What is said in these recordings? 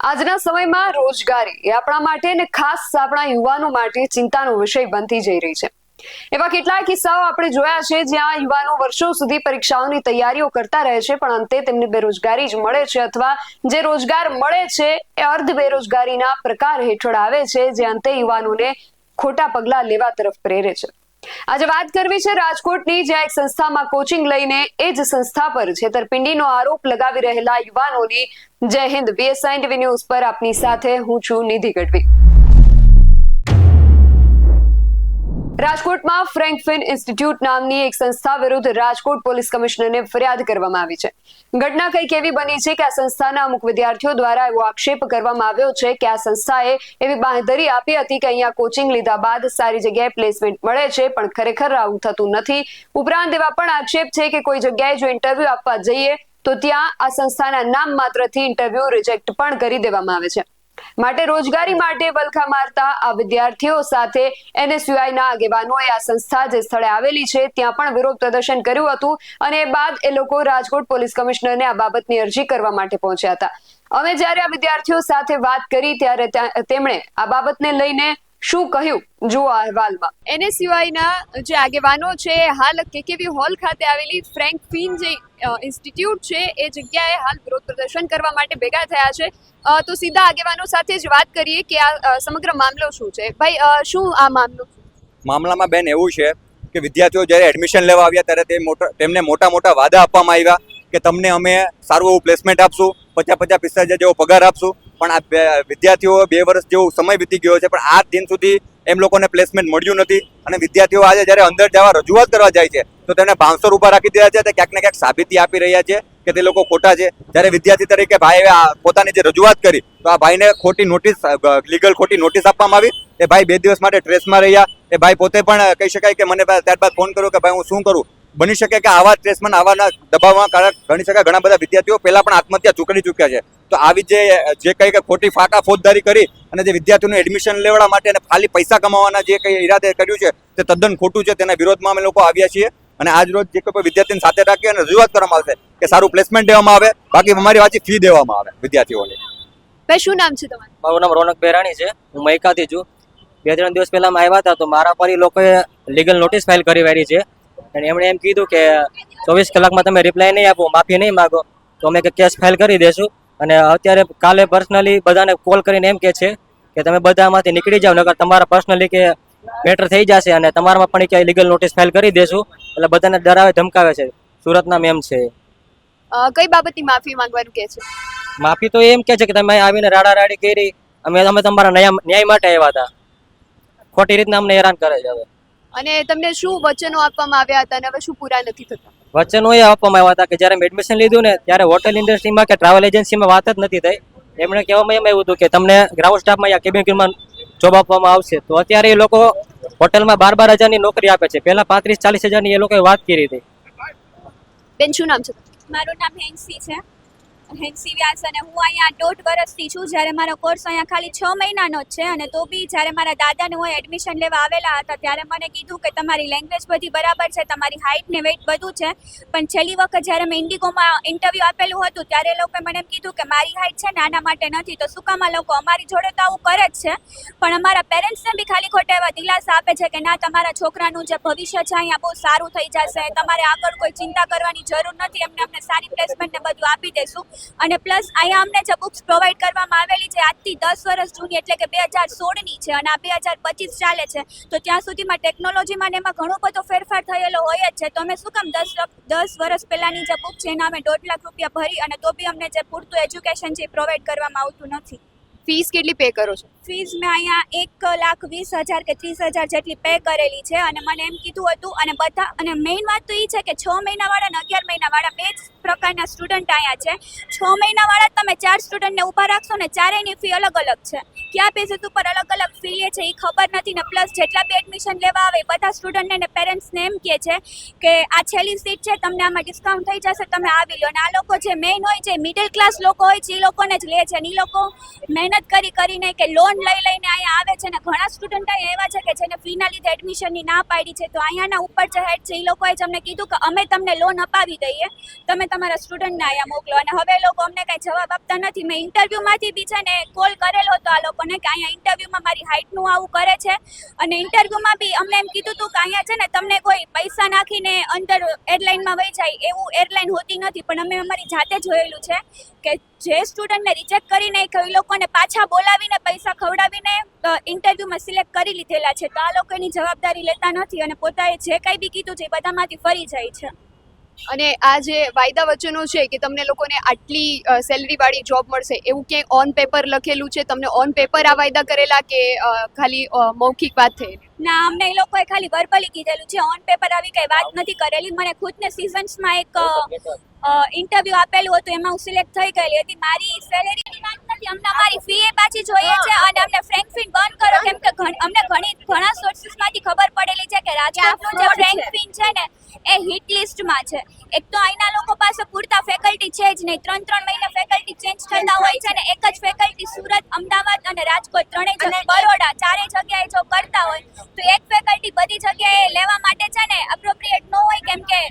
આજના સમયમાં રોજગારી એ આપણા માટે ને ખાસ આપણા યુવાનો માટે ચિંતાનો વિષય બનતી જઈ રહી છે. એવા કેટલાય કિસ્સાઓ આપણે જોયા છે જ્યાં યુવાનો વર્ષો સુધી પરીક્ષાઓની તૈયારીઓ કરતા રહે છે, પણ અંતે તેમને બેરોજગારી જ મળે છે અથવા જે રોજગાર મળે છે એ અર્ધ બેરોજગારીના પ્રકાર હેઠળ આવે છે, જે અંતે યુવાનોને ખોટા પગલા લેવા તરફ પ્રેરે છે. આજે વાત કરવી છે રાજકોટની, જ્યાં એક સંસ્થામાં કોચિંગ લઈને એ જ સંસ્થા પર છેતરપિંડીનો આરોપ લગાવી રહેલા યુવાનોની જય હિન્દ બીએસઆઈ ટીવી ન્યૂઝ પર આપની સાથે હું છું નિધિ ગઢવી. રાજકોટમાં ફ્રેન્કફિન ઇન્સ્ટિટ્યૂટ નામની એક સંસ્થા વિરુદ્ધ રાજકોટ પોલીસ કમિશનરને ફરિયાદ કરવામાં આવી છે. ઘટના કંઈક એવી બની છે કે આ સંસ્થાના અમુક વિદ્યાર્થીઓ દ્વારા એવો આક્ષેપ કરવામાં આવ્યો છે કે આ સંસ્થાએ એવી બાંહેધરી આપી હતી કે અહીંયા કોચિંગ લીધા બાદ સારી જગ્યાએ પ્લેસમેન્ટ મળે છે, પણ ખરેખર આવું થતું નથી. ઉપરાંત એવા પણ આક્ષેપ છે કે કોઈ જગ્યાએ જો ઇન્ટરવ્યુ આપવા જઈએ, તો ત્યાં આ સંસ્થાના નામ માત્રથી ઇન્ટરવ્યુ રિજેક્ટ પણ કરી દેવામાં આવે છે. માટે રોજગારી માટે વલખા મારતા આ વિદ્યાર્થીઓ સાથે એનએસયુઆઈના આગેવાનોએ આ સંસ્થા જે સ્થળે આવેલી છે, ત્યાં પણ વિરોધ પ્રદર્શન કર્યું હતું અને બાદ એ લોકો રાજકોટ પોલીસ કમિશનરને આ બાબતની અરજી કરવા માટે પહોંચ્યા હતા. અમે જ્યારે આ વિદ્યાર્થીઓ સાથે વાત કરી ત્યારે તેમણે આ બાબતને લઈને શું કહ્યું? જુઓ અહેવાલમાં. એનએસયુઆઈના જે આગેવાનો છે, હાલ કેકેવી હોલ ખાતે આવેલી ફ્રેન્ક ફિન જે ઇન્સ્ટિટ્યૂટ છે, એ જગ્યાએ હાલ વિરોધ પ્રદર્શન કરવા માટે ભેગા થયા છે. તો સીધા આગેવાનો સાથે જ વાત કરીએ કે આ સમગ્ર મામલો શું છે? ભાઈ શું આ મામલો? મામલામાં બેન એવું છે કે વિદ્યાર્થીઓ જ્યારે એડમિશન લેવા આવ્યા ત્યારે તે મોટા, તેમને મોટા મોટા વાદા આપવામાં આવ્યા કે તમને અમે સારું એવું પ્લેસમેન્ટ આપશું, પચાસ પચાસ પિસ્તાલીસ જેવો પગાર આપશું. પણ આ વિદ્યાર્થીઓ બે વર્ષ જેવો સમય વીતી ગયો છે, પણ આજ દિન સુધી એમ લોકોને પ્લેસમેન્ટ મળ્યું નથી. અને વિદ્યાર્થીઓ આજે જ્યારે અંદર જવા રજૂઆત કરવા જાય છે, તો તેને બાઉન્સર ઊભા રાખી દીધા છે, તે ક્યાંક ને ક્યાંક સાબિતી આપી રહ્યા છે કે તે લોકો ખોટા છે. જ્યારે વિદ્યાર્થી તરીકે ભાઈએ આ પોતાની જે રજૂઆત કરી, તો આ ભાઈને ખોટી નોટિસ લીગલ ખોટી નોટિસ આપવામાં આવી. એ ભાઈ બે દિવસ માટે ટ્રેસમાં રહ્યા. એ ભાઈ પોતે પણ કહી શકાય કે મને ત્યારબાદ ફોન કર્યો કે ભાઈ હું શું કરું? બની શકે કે આવા ટ્રેસમાં આવાના દબાવમાં કારણ ગણી શકાય ઘણા બધા વિદ્યાર્થીઓ પહેલાં પણ આત્મહત્યા ચૂકડી ચૂક્યા છે. તો આવી જે જે કંઈ કે ખોટી ફાકા ફોજદારી કરી અને જે વિદ્યાર્થીઓનું એડમિશન લેવડા માટે અને ખાલી પૈસા કમાવાના જે કંઈ ઈરાદે કર્યું છે તે તદ્દન ખોટું છે. તેના વિરોધમાં અમે લોકો આવ્યા છીએ અને આજ રોજ જે કોઈ વિદ્યાર્થીને સાથે રાખી અને રજૂઆત કરવામાં આવશે કે સારું પ્લેસમેન્ટ દેવામાં આવે બાકી અમારી વાંચી ફી દેવામાં આવે વિદ્યાર્થીઓને. ભાઈ શું નામ છે તમારું? મારું નામ રોનક બેરાણી છે. હું મૈકાથી છું. બે ત્રણ દિવસ પહેલા અમે આવ્યા હતા તો મારા પર ઈ લોકોએ લીગલ નોટિસ ફાઇલ કરી વાળી છે. અને એમણે એમ કીધું કે ચોવીસ કલાકમાં તમે રિપ્લાય નહીં આપો માફી નહીં માગો. તો અમે કે કેસ ફાઇલ કરી દેશું. અને અત્યારે કાલે પર્સનલી બધાને કોલ કરીને એમ કે છે કે તમે બધામાંથી નીકળી જાઓ નકર તમારા પર્સનલી કે મેટર થઈ જશે અને તમારામાં પણ ક્યાંય લીગલ નોટિસ ફાઇલ કરી દેશું એટલે બધાને ડરાવે ધમકાવે છે. સુરતના મેમ છે. કઈ બાબતની માફી માંગવાનું કે છે? માફી તો એમ કે છે કે તમે આવીને રાડા રાડી કરી અમે અમે તમારા ન્યાય ન્યાય માટે આવ્યા હતા. ખોટી રીતના અમને હેરાન કરે છે હવે. અને તમને શું વચનો આપવામાં આવ્યા હતા અને હવે શું પૂરા નથી થતા? વચનો એ આપવામાં આવ્યા હતા કે જ્યારે મેં એડમિશન લીધું ને ત્યારે હોટેલ ઇન્ડસ્ટ્રીમાં કે ટ્રાવેલ એજન્સીમાં વાત જ નથી થઈ. એમણે કહેવામાં એમ આવ્યું હતું કે તમને ગ્રાઉન્ડ સ્ટાફમાં યા કેબિન ક્રૂમાં જોબ આપવામાં આવશે. તો અત્યારે એ લોકો હોટલમાં બાર બાર હજારની નોકરી આપે છે. પહેલા પાંત્રીસ ચાલીસ હજારની એ લોકોએ વાત કરી હતી. બેન શું નામ છે? મારું નામ હેન્સી છે. હેન્સી વ્યાસ અને હું અહીંયા દોઢ વર્ષથી છું, જ્યારે મારો કોર્સ અહીંયા ખાલી છ મહિનાનો જ છે અને તો બી જ્યારે મારા દાદાને હું એડમિશન લેવા આવેલા હતા, ત્યારે મને કીધું કે તમારી લેંગ્વેજ બધી બરાબર છે, તમારી હાઇટ ને વેઇટ બધું છે, પણ છેલ્લી વખત જ્યારે મેં ઇન્ડિગોમાં ઇન્ટરવ્યૂ આપેલું હતું, ત્યારે લોકોએ મને એમ કીધું કે મારી હાઇટ છે ને આના માટે નથી, તો શું કામ લોકો અમારી જોડે તો આવું કરે જ છે, પણ અમારા પેરેન્ટ્સને બી ખાલી ખોટા એવા દિલાસા આપે છે કે ના, તમારા છોકરાનું જે ભવિષ્ય છે અહીંયા બહુ સારું થઈ જશે, તમારે આગળ કોઈ ચિંતા કરવાની જરૂર નથી, એમને અમને સારી પ્લેસમેન્ટ ને બધું આપી દેશું અને પ્લસ અહીંયા અમને જે બુક્સ પ્રોવાઈડ કરવામાં આવેલી છે, આજથી દસ વર્ષ જૂની એટલે કે બે હજાર સોળની છે અને આ બે હજાર પચીસ ચાલે છે, તો ત્યાં સુધીમાં ટેકનોલોજીમાં ને એમાં ઘણો બધો ફેરફાર થયેલો હોય જ છે. તો અમે શું કામ દસ દસ વર્ષ પહેલાંની જે બુક છે, એના અમે દોઢ લાખ રૂપિયા ભરી અને તો બી અમને જે પૂરતું એજ્યુકેશન છે એ પ્રોવાઈડ કરવામાં આવતું નથી. ફીસ કેટલી પે કરો છો? ફીસ મેં અહીંયા એક લાખ વીસ હજાર કે ત્રીસ હજાર જેટલી પે કરેલી છે અને મને એમ કીધું હતું અને બધા અને મેઇન વાત તો એ છે કે છ મહિનાવાળા અને અગિયાર મહિનાવાળા બે જ પ્રકારના સ્ટુડન્ટ અહીંયા છે. છ મહિનાવાળા તમે ચાર સ્ટુડન્ટને ઊભા રાખશો ને ચારેયની ફી અલગ અલગ છે. કયા બેઝિસ ઉપર અલગ અલગ ફી લે છે એ ખબર નથી ને પ્લસ જેટલા બી એડમિશન લેવા આવે બધા સ્ટુડન્ટને અને પેરેન્ટ્સને એમ કહે છે કે આ છેલ્લી સીટ છે, તમને આમાં ડિસ્કાઉન્ટ થઈ જશે, તમે આવી લો. અને આ લોકો જે મેઇન હોય છે મિડલ ક્લાસ લોકો હોય છે, એ લોકોને જ લે છે. અને એ લોકો મહેનત કરી કરીને કે લોન એડમિશન લઈ લઈને અહીંયા આવે છે ને ઘણા સ્ટુડન્ટ અહીંયા એવા છે કે જેને ફીના લીધે એડમિશનની ના પાડી છે. તો અહીંયાના ઉપર જે હેડ છે એ લોકોએ જ અમને કીધું કે અમે તમને લોન અપાવી દઈએ. તમે તમારા સ્ટુડન્ટને અહીંયા મોકલો. અને હવે લોકો અમને કાંઈ જવાબ આપતા નથી. મેં ઇન્ટરવ્યૂમાંથી બી છે ને કોલ કરેલો હતો આ લોકોને કે અહીંયા ઇન્ટરવ્યૂમાં મારી હાઇટનું આવું કરે છે. અને ઇન્ટરવ્યૂમાં બી અમને એમ કીધું હતું કે અહીંયા છે ને તમને કોઈ પૈસા નાખીને અંદર એરલાઇનમાં વહી જાય એવું એરલાઇન હોતી નથી. પણ અમે અમારી જાતે જોયેલું છે કે જે સ્ટુડન્ટને રિજેક્ટ કરી નાખ્યો એ લોકોને પાછા બોલાવીને, પૈસા ખવડાવીને ઇન્ટરવ્યુમાં સિલેક્ટ કરી લીધેલા છે. તો આ લોકોની જવાબદારી લેતા નથી અને પોતાએ જે કંઈ બી કીધું છે, એ બધામાંથી ફરી જાય છે. અને આ જે વાયદા વચનો છે કે તમને લોકોને આટલી સેલરી વાળી જોબ મળશે એવું ક્યાંય ઓન પેપર લખેલું છે? તમને ઓન પેપર આ વાયદા કરેલા કે ખાલી મૌખિક વાત થઈ? ના અમને એ લોકોએ ખાલી વર્બલી કીધેલું છે. ઓન પેપર આવી કઈ વાત નથી કરેલી. મને ખુદને સિઝન્સમાં એક ઇન્ટરવ્યુ આપેલું હતું. એમાં હું સિલેક્ટ થઈ ગયેલી હતી. મારી સેલેરીની વાત નથી. અમને અમારી ફી એ પાછી જોઈએ છે અને અમને ફ્રેન્ક ફીન બંધ કરો. કેમ કે અમને ઘણી ઘણા સોર્સિસમાંથી ખબર પડેલી છે કે રાજકોટનું જે ફ્રેન્ક ફીન છે ને એ હિટ લિસ્ટમાં છે. એક તો અહીંના લોકો પાસે પૂરતા ફેકલ્ટી છે જ નહીં. ત્રણ ત્રણ મહિને ફેકલ્ટી ચેન્જ થતા હોય છે ને એક જ ફેકલ્ટી સુરત અમદાવાદ અને રાજકોટ ત્રણેય બરોડા ચારેય જગ્યાએ જો કરતા હોય તો એક ફેકલ્ટી બધી જગ્યાએ લેવા માટે છે ને અપ્રોપ્રિએટ ન હોય કેમ કે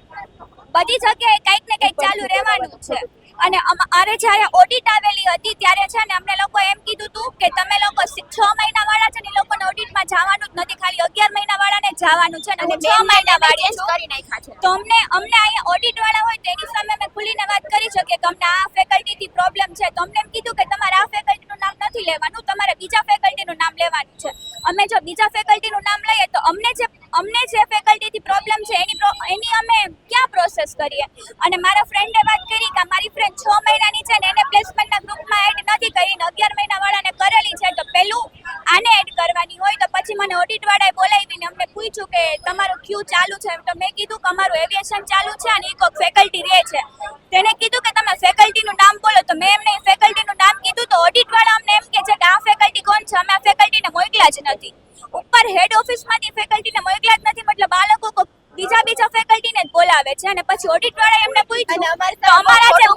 બધી જગ્યાએ કંઈક ને કંઈક ચાલુ રહેવાનું છે. અને અમારે જ્યારે ઓડિટ આવેલી હતી ત્યારે છે ને અમને લોકો એમ કીધું હતું કે તમે લોકો છ મહિના વાળા છે ને એ લોકોને ઓડિટમાં જવાનું જ નથી ખાલી અગિયાર મહિના વાળાને જવાનું છે અને છ મહિના વાળી કરી નાખ્યા છે. તો અમને અમને અહીંયા ઓડિટ વાળા હોય તેની સામે અમે ખુલીને વાત કરી શકીએ કે અમને આ ફેકલ્ટીથી પ્રોબ્લેમ છે. તો અમને એમ કીધું કે તમારે આ ફેકલ્ટીનું નામ નથી લેવાનું તમારે બીજા ફેકલ્ટીનું નામ લેવાનું છે. અમે જો બીજા ફેકલ્ટીનું નામ લઈએ તો અમને જે અમને જે ફેકલ્ટીથી પ્રોબ્લેમ છે એની એની અમે ક્યાં પ્રોસેસ કરીએ? અને મારા ફ્રેન્ડે વાત કરી કે મારી ફ્રેન્ડ છ મહિનાની છે ને એને પ્લેસમેન્ટના ગ્રુપમાં એડ નથી કરીને અગિયાર મહિના વાળાને કરેલી છે તો પેલું આને એડ કરવાની હોય તો પછી મને ઓડિટ વાળાએ બોલાવીને અમને પૂછ્યું કે તમારું ક્યુ ચાલુ છે તો મેં કીધું કે અમારું એવિએશન ચાલુ છે અને એક ફેકલ્ટી રહે છે. તેને કીધું કે તમે ફેકલ્ટીનું નામ બોલો. તો મેં એમને ફેકલ્ટીનું નામ કીધું તો ઓડિટ વાળા અમને એમ કે છે કે આ ફેકલ્ટી કોણ છે? અમે આ ફેકલ્ટીને મોકલ્યા જ નથી. ઉપર હેડ ઓફિસમાંથી ફેકલ્ટીને મોકલ્યા જ નથી. મતલબ આ લોકો બીજા બીજા ફેકલ્ટીને જ બોલાવે છે અને પછી ઓડિટ વાળા એમને પૂછ્યું તો અમારા જે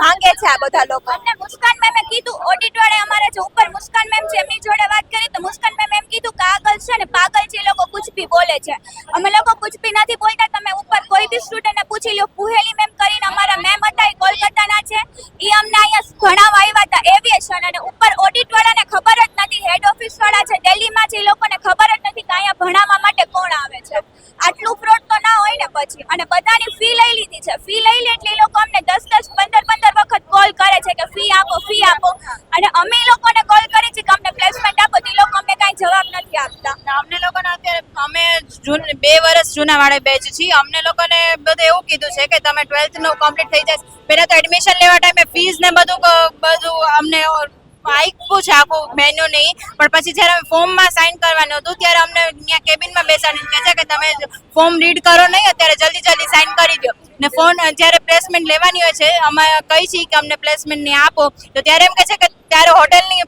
માંગે છે આ બધા લોકો. અમને મુસ્કાન મેમે કીધું ઓડિટ વાળા અમારા જે ઉપર મુસ્કાન મેમ છે એમની જોડે વાત કરી તો મુસ્કાન મેમ એમ કીધું કાગળ છે ને પાગલ છે લોકો કુછ ભી બોલે છે. અમે લોકો કુછ ભી નથી બોલતા તમે ઉપર કોઈ બી સ્ટુડન્ટને પૂછી લો પુહેલી મેમ કરીને અમે જૂન બે વર્ષ જૂના વાળા બેચ છીએ. અમને લોકોને બધું એવું કીધું છે કે તમે ટ્વેલ્થનું કમ્પ્લીટ થઈ જશે. પહેલા તો એડમિશન લેવા ટાઈમે ફીસ ને બધું બધું અમને આપ્યું છે, આખું મેન્યુ નહીં પણ પછી જ્યારે અમે ફોર્મમાં સાઇન કરવાનું હતું, ત્યારે અમને ત્યાં કેબિનમાં બેસાડીને કહે છે કે તમે ફોર્મ રીડ કરો નહીં, અત્યારે જલ્દી જલ્દી સાઇન કરી દો. ને ફોન જ્યારે પ્લેસમેન્ટ લેવાની હોય છે, અમે કહી છીએ કે અમને પ્લેસમેન્ટની આપો. તો ત્યારે એમ કહે છે કે ત્યારે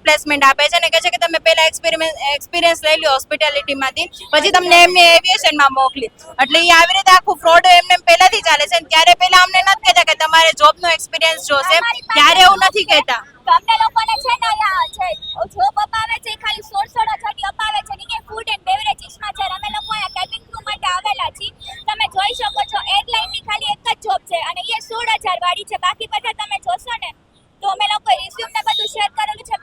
પ્લેસમેન્ટ આપે છે અને કહે છે કે તમે પહેલા એક્સપેરિમેન્ટ એક્સપિરિયન્સ લઈ લો હોસ્પિટાલિટીમાંથી પછી તમને એમને એવિએશનમાં મોકલી. એટલે એ આવી રીતે આખું ફ્રોડ એમને પહેલાથી ચાલે છે ત્યારે પહેલા અમને નથી કહેતા કે તમારે જોબનો એક્સપિરિયન્સ જોશે ત્યારે એવું નથી કહેતા. અમને લોકોને છે ને છે જોબ અપાવે છે, ખાલી સોળ સોળ હજારથી અપાવે છે ને ફૂડ એન્ડ બેવરેજીસમાં જ્યારે અમે લોકો આ કેબિન માટે આવેલા છીએ. તમે જોઈ શકો છો એરલાઇનની ખાલી એક જ જોબ છે અને એ સોળ હજાર વાળી છે. બાકી બધા તમે જોશો તો અમે લોકો રિઝ્યુમ ને બધું શેર કરેલું છે.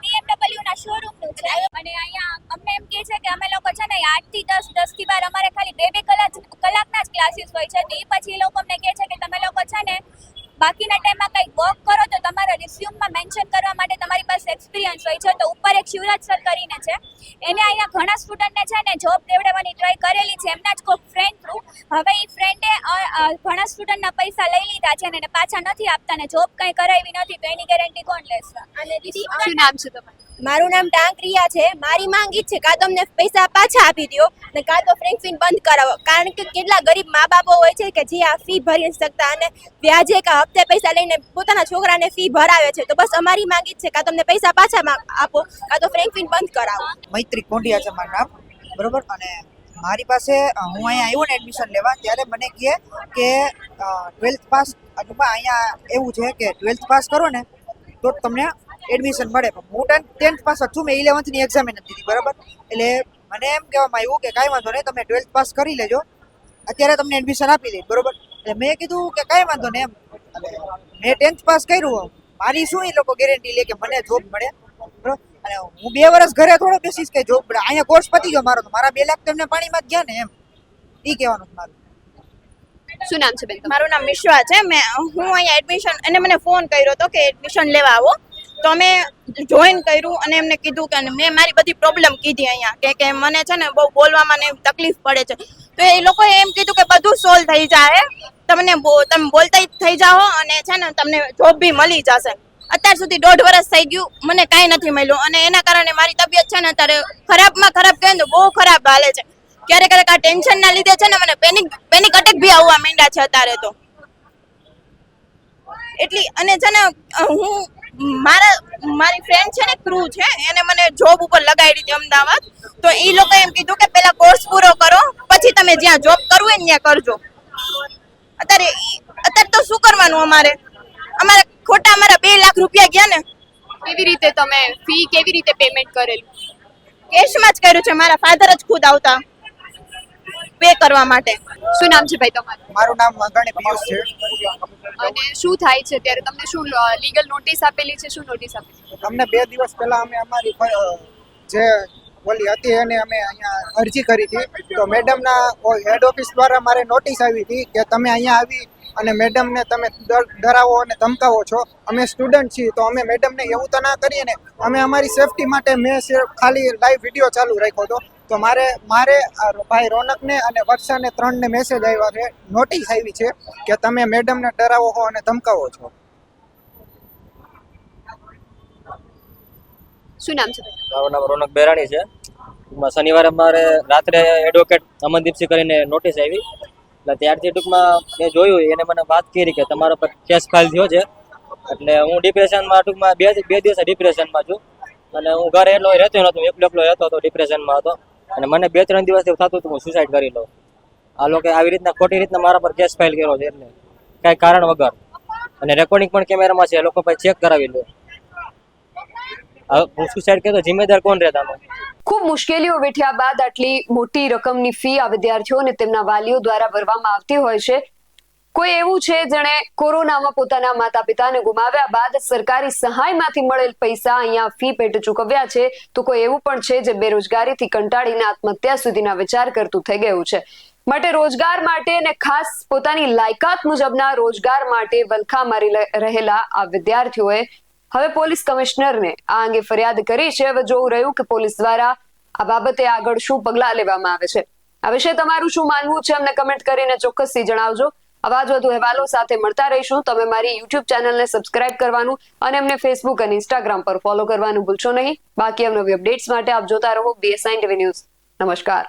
BMW શોરૂમનું છે. અને અહીંયા અમને એમ કહે છે કે અમે લોકો છે ને આઠથી દસ દસથી બાર અમારે ખાલી બે બે કલાક કલાકના જ ક્લાસીસ હોય છે. તો એ પછી એ લોકો અમને કહે છે કે તમે લોકો છે ને બાકીના ટાઈમમાં કંઈક વર્ક કરો તો તમારા રિઝ્યુમમાં મેન્શન કરવા માટે તમારી પાસે એક્સપિરિયન્સ હોય છે. તો ઉપર એક શિવરાજ સર કરીને છે. એને અહીંયા ઘણા સ્ટુડન્ટને છે ને જોબ દેવડાવવાની ટ્રાય કરેલી છે. એમના જ કોઈ ફ્રેન્ડ હવે એ ફ્રેન્ડે ઘણા સ્ટુડન્ટના પૈસા લઈ લીધા છે અને એને પાછા નથી આપતા ને જોબ કંઈ કરાવી નથી તો એની ગેરંટી કોણ લેશે? અને દીદી શું નામ છે તમારું? મારું નામ ટાંકરિયા છે. મારી માંગ ઈ જ છે કાં તો અમને પૈસા પાછા આપી દો ને કાં તો ફ્રેન્કફીન બંધ કરાવો. કારણ કે કેટલા ગરીબ મા બાપો હોય છે કે જે આ ફી ભરી નથી શકતા અને વ્યાજે કે હપ્તે પૈસા લઈને પોતાના છોકરાને ફી ભરાવે છે. તો બસ અમારી માંગ ઈ જ છે કાં તો અમને પૈસા પાછા આપો કાં તો ફ્રેન્કફીન બંધ કરાવો. મૈત્રી કોંડિયા છે મારું નામ. બરોબર? અને મારી પાસે હું અહીંયા આવ્યો ને એડમિશન લેવા, ત્યારે મને કહે કે ટ્વેલ્થ પાસ ટૂંકમાં અહીંયા એવું છે કે ટ્વેલ્થ પાસ કરો ને, તો તમને એડમિશન મળે. પણ હું ટેન્થ પાસ જ છું, મેં ઇલેવન્થની એક્ઝામ નથી દીધી બરાબર? એટલે મને એમ કહેવામાં આવ્યું કે કાંઈ વાંધો નહીં, તમે ટ્વેલ્થ પાસ કરી લેજો. અત્યારે તમને એડમિશન આપી દે બરોબર? એટલે મેં કીધું કે કાંઈ વાંધો નહીં એમ. મેં ટેન્થ પાસ કર્યું, મારી શું એ લોકો ગેરંટી લે કે મને જોબ મળે? અને હું બે વર્ષ ઘરે થોડો બેસીશ કે જોબ અહીંયા કોર્સ પતી ગયો મારો તો. મારા બે લાખ તો એમને પાણીમાં જ ગયા ને એમ. એ કહેવાનું મારું. શું નામ છે બેન મારું નામ વિશ્વા છે. મેં હું અહીંયા એડમિશન અને મને ફોન કર્યો હતો કે એડમિશન લેવા આવો. તો અમે જોઈન કર્યું અને એમને કીધું કે મેં મારી બધી પ્રોબ્લેમ કીધી અહીંયા. કે કે મને છે ને બહુ બોલવામાં ને તકલીફ પડે છે. તો એ લોકોએ એમ કીધું કે બધું સોલ્વ થઈ જાય તમને તમે બોલતા થઈ જાઓ અને છે ને તમને જોબ બી મળી જશે. અત્યાર સુધી દોઢ વર્ષ થઈ ગયું, મને કાંઈ નથી મળ્યું. અને એના કારણે મારી તબિયત છે ને અત્યારે ખરાબમાં ખરાબ કહે તો બહુ ખરાબ હાલે છે. ક્યારેક ક્યારેક આ ટેન્શનના લીધે છે ને મને પેનિક પેનિક અટેક બી આવવા માંડ્યા છે અત્યારે તો. એટલી, અને છે ને, હું, મારા, મારી ફ્રેન્ડ છે ને ક્રુ છે, એને મને જોબ ઉપર લગાડી હતી અમદાવાદ. તો એ લોકો એમ કીધું કે પેલા કોર્સ પૂરો કરો, પછી તમે જ્યાં જોબ કરવું હોય ને ત્યાં કરજો. અત્યારે અત્યારે તો શું કરવાનું અમારે? અમારે ખોટા અમારા બે લાખ રૂપિયા ગયા ને કેવી રીતે તમે ફી કેવી રીતે પેમેન્ટ કરેલું? કેશમાં જ કર્યું છે મારા ફાધર જ ખુદ આવતા પે કરવા માટે. શું નામ છે ભાઈ તમારું? મારું નામ ગણે પિયુષ છે. અને શું થાય છે ત્યારે તમને શું લીગલ નોટિસ આપેલી છે? શું નોટિસ આપેલી તમને બે દિવસ પહેલા અમે અમારી જે ઓલી હતી એને અમે અહીંયા અરજી કરી હતી. તો મેડમના હેડ ઓફિસ દ્વારા મારે નોટિસ આવી હતી કે તમે અહીંયા આવી અને મેડમને તમે ડરાવો અને ધમકાવો છો. અમે સ્ટુડન્ટ છીએ તો અમે મેડમને એવું તો ના કરીએ ને. અમે અમારી સેફટી માટે મેં ખાલી લાઈવ વીડિયો ચાલુ રાખ્યો હતો. તો મારે મારે આ ભાઈ રોનકને અને વર્ષાને ત્રણને મેસેજ આવ્યા છે. નોટિસ આવી છે કે તમે મેડમને ડરાવો છો અને ધમકાવો છો. શું નામ છે ભાઈ? મારું નામ રોનક બેરાણી છે. શનિવારે અમારે રાત્રે એડવોકેટ અમનદીપસિંહ કરીને નોટિસ આવી. એટલે ત્યારથી ટૂંકમાં મેં જોયું, એને મને વાત કરી કે તમારા પર કેસ ફાઇલ થયો છે. એટલે હું ડિપ્રેશનમાં ટૂંકમાં બે બે દિવસ ડિપ્રેશનમાં છું. અને હું ઘરે એટલો રહેતો નહોતો એકલો એકલો રહેતો હતો ડિપ્રેશનમાં હતો. અને મને બે, ત્રણ દિવસથી થતું હતું, હું સુસાઇડ કરી લઉં. આ લોકોએ આવી રીતના ખોટી રીતના મારા પર કેસ ફાઇલ કર્યો છે, એટલે કાંઈ કારણ વગર. અને રેકોર્ડિંગ પણ કેમેરામાં છે, એ લોકો પછી ચેક કરાવી લો. હવે સુસાઇડ કર્યો જિમ્મેદાર કોણ રહેતાનો ખૂબ મુશ્કેલીઓ વેઠ્યા બાદ આટલી મોટી રકમની ફી આ વિદ્યાર્થીઓ અને તેમના વાલીઓ દ્વારા ભરવામાં આવતી હોય છે. કોઈ એવું છે જેણે કોરોનામાં પોતાના માતા પિતાને ગુમાવ્યા બાદ સરકારી સહાયમાંથી મળેલ પૈસા અહીંયા ફી પેટે ચૂકવ્યા છે? તો કોઈ એવું પણ છે જે બેરોજગારીથી કંટાળીને આત્મહત્યા સુધીના વિચાર કરતું થઈ ગયું છે? માટે રોજગાર માટે અને ખાસ પોતાની લાયકાત મુજબના રોજગાર માટે વલખા મારી રહેલા આ વિદ્યાર્થીઓએ હવે પોલીસ કમિશનરને આ અંગે ફરિયાદ કરી છે. હવે જોવું રહ્યું કે પોલીસ દ્વારા આ બાબતે આગળ શું પગલાં લેવામાં આવે છે. આ વિશે તમારું શું માનવું છે અમને કમેન્ટ કરીને ચોક્કસથી જણાવજો. આવા જ વધુ અહેવાલો સાથે મળતા રહીશું. તમે મારી યુટ્યુબ ચેનલને સબસ્ક્રાઇબ કરવાનું અને અમને ફેસબુક અને ઇન્સ્ટાગ્રામ પર ફોલો કરવાનું ભૂલશો નહીં. બાકી અવનવી અપડેટ્સ માટે આપ જોતા રહો બીએસઆઈ ટીવી ન્યૂઝ નમસ્કાર.